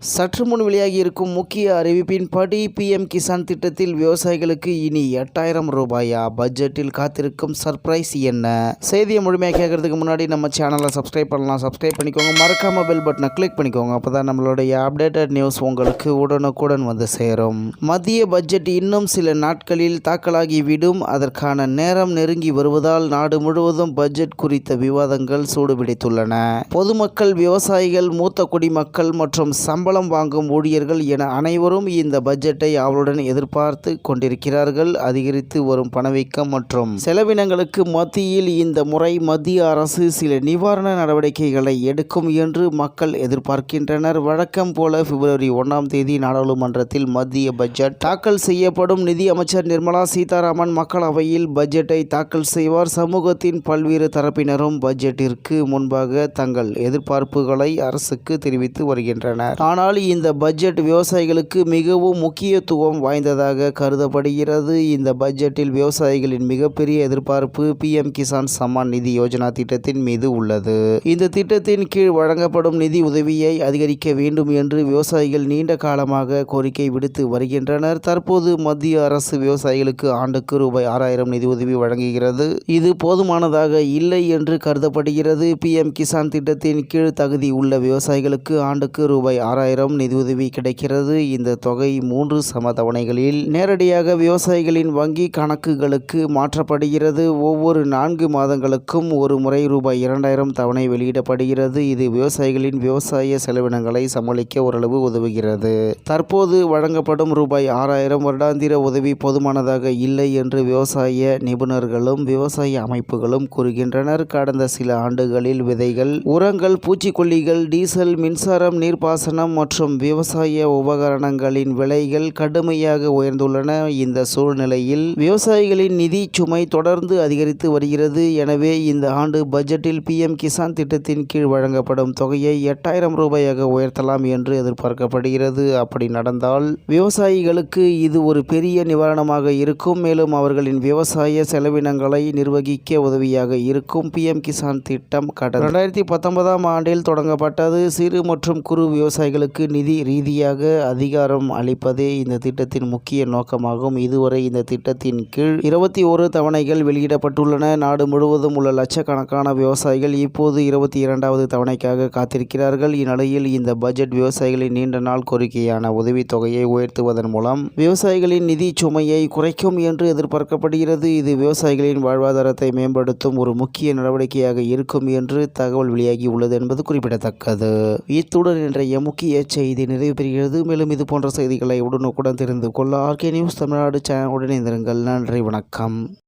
சற்று முன் வெளியாகி இருக்கும் முக்கிய அறிவிப்பின்படி பிஎம் கிசான் திட்டத்தில் விவசாயிகளுக்கு இனி எட்டாயிரம் ரூபாயா? பட்ஜெட்டில் காத்திருக்கும் சர்ப்ரைஸ் என்ன? செய்தியை முழுமையாக கேட்கறதுக்கு முன்னாடி நம்ம சேனலை சப்ஸ்கிரைப் பண்ணலாம். சப்ஸ்கிரைப் பண்ணிக்கோங்க. மறக்காம பெல் பட்டனை கிளிக் பண்ணிக்கோங்க. அப்போதான் நம்மளுடைய அப்டேட்டட் நியூஸ் உங்களுக்கு உடனுக்குடன் வந்து சேரும். மத்திய பட்ஜெட் இன்னும் சில நாட்களில் தாக்கலாகி விடும் அதற்கான நேரம் நெருங்கி வருவதால் நாடு முழுவதும் பட்ஜெட் குறித்த விவாதங்கள் சூடுபிடித்துள்ளன. பொதுமக்கள் விவசாயிகள் மூத்த குடிமக்கள் மற்றும் சம்பளம் வாங்கும் ஊழியர்கள் என அனைவரும் இந்த பட்ஜெட்டை அவளுடன் எதிர்பார்த்து கொண்டிருக்கிறார்கள். அதிகரித்து வரும் பணவீக்கம் மற்றும் செலவினங்களுக்கு மத்தியில் இந்த முறை மத்திய அரசு சில நிவாரண நடவடிக்கைகளை எடுக்கும் என்று மக்கள் எதிர்பார்க்கின்றனர். வழக்கம் போல பிப்ரவரி ஒன்றாம் தேதி நாடாளுமன்றத்தில் மத்திய பட்ஜெட் தாக்கல் செய்யப்படும். நிதி அமைச்சர் நிர்மலா சீதாராமன் மக்களவையில் பட்ஜெட்டை தாக்கல் செய்வார். சமூகத்தின் பல்வேறு தரப்பினரும் பட்ஜெட்டிற்கு முன்பாக தங்கள் எதிர்பார்ப்புகளை அரசுக்கு தெரிவித்து வருகின்றனர். ஆனால் இந்த பட்ஜெட் விவசாயிகளுக்கு மிகவும் முக்கியத்துவம் வாய்ந்ததாக கருதப்படுகிறது. இந்த பட்ஜெட்டில் விவசாயிகளின் மிகப்பெரிய எதிர்பார்ப்பு பிஎம் கிசான் சம்மான் நிதி யோஜனா திட்டத்தின் மீது உள்ளது. இந்த திட்டத்தின் கீழ் வழங்கப்படும் நிதி உதவியை அதிகரிக்க வேண்டும் என்று விவசாயிகள் நீண்ட காலமாக கோரிக்கை விடுத்து வருகின்றனர். தற்போது மத்திய அரசு விவசாயிகளுக்கு ஆண்டுக்கு ரூபாய் ஆறாயிரம் நிதி உதவி வழங்குகிறது. இது போதுமானதாக இல்லை என்று கருதப்படுகிறது. பிஎம் கிசான் திட்டத்தின் கீழ் தகுதி உள்ள விவசாயிகளுக்கு ஆண்டுக்கு ரூபாய் ஆறாயிரம் நிதியுதவி கிடைக்கிறது. இந்த தொகை மூன்று சம தவணைகளில் நேரடியாக விவசாயிகளின் வங்கி கணக்குகளுக்கு மாற்றப்படுகிறது. ஒவ்வொரு நான்கு மாதங்களுக்கும் ஒரு முறை ரூபாய் இரண்டாயிரம் தவணை வெளியிடப்படுகிறது. இது விவசாயிகளின் விவசாய செலவினங்களை சமாளிக்க ஓரளவு உதவுகிறது. தற்போது வழங்கப்படும் ரூபாய் ஆறாயிரம் வருடாந்திர உதவி போதுமானதாக இல்லை என்று விவசாய நிபுணர்களும் விவசாய அமைப்புகளும் கூறுகின்றனர். கடந்த சில ஆண்டுகளில் விதைகள் உரங்கள் பூச்சிக்கொல்லிகள் டீசல் மின்சாரம் நீர்ப்பாசனம் மற்றும் விவசாய உபகரணங்களின் விலைகள் கடுமையாக உயர்ந்துள்ளன. இந்த சூழ்நிலையில் விவசாயிகளின் நிதி சுமை தொடர்ந்து அதிகரித்து வருகிறது. எனவே இந்த ஆண்டு பட்ஜெட்டில் பிஎம் கிசான் திட்டத்தின் கீழ் வழங்கப்படும் தொகையை எட்டாயிரம் ரூபாயாக உயர்த்தலாம் என்று எதிர்பார்க்கப்படுகிறது. அப்படி நடந்தால் விவசாயிகளுக்கு இது ஒரு பெரிய நிவாரணமாக இருக்கும். மேலும் அவர்களின் விவசாய செலவினங்களை நிர்வகிக்க உதவியாக இருக்கும். பிஎம் கிசான் திட்டம் கடந்த ரெண்டாயிரத்தி பத்தொன்பதாம் ஆண்டில் தொடங்கப்பட்டது. சிறு மற்றும் குறு விவசாயிகளுக்கு நிதி ரீதியாக அதிகாரம் அளிப்பதே இந்த திட்டத்தின் முக்கிய நோக்கமாகும். இதுவரை இந்த திட்டத்தின் கீழ் இருபத்தி ஒரு தவணைகள் வெளியிடப்பட்டுள்ளன. நாடு முழுவதும் உள்ள லட்சக்கணக்கான விவசாயிகள் இப்போது இருபத்தி இரண்டாவது தவணைக்காக காத்திருக்கிறார்கள். இந்நிலையில் இந்த பட்ஜெட் விவசாயிகளின் நீண்ட நாள் கோரிக்கையான உதவித்தொகையை உயர்த்துவதன் மூலம் விவசாயிகளின் நிதி சுமையை குறைக்கும் என்று எதிர்பார்க்கப்படுகிறது. இது விவசாயிகளின் வாழ்வாதாரத்தை மேம்படுத்தும் ஒரு முக்கிய நடவடிக்கையாக இருக்கும் என்று தகவல் வெளியாகி உள்ளது என்பது குறிப்பிடத்தக்கது. இத்துடன் இன்றைய முக்கிய செய்தி நிறைவு பெறுகிறது மேலும் இது போன்ற செய்திகளை உடனுக்குடன் தெரிந்து கொள்ள ஆர்கே நியூஸ் தமிழ்நாடு சேனல் உடனே நன்றி வணக்கம்.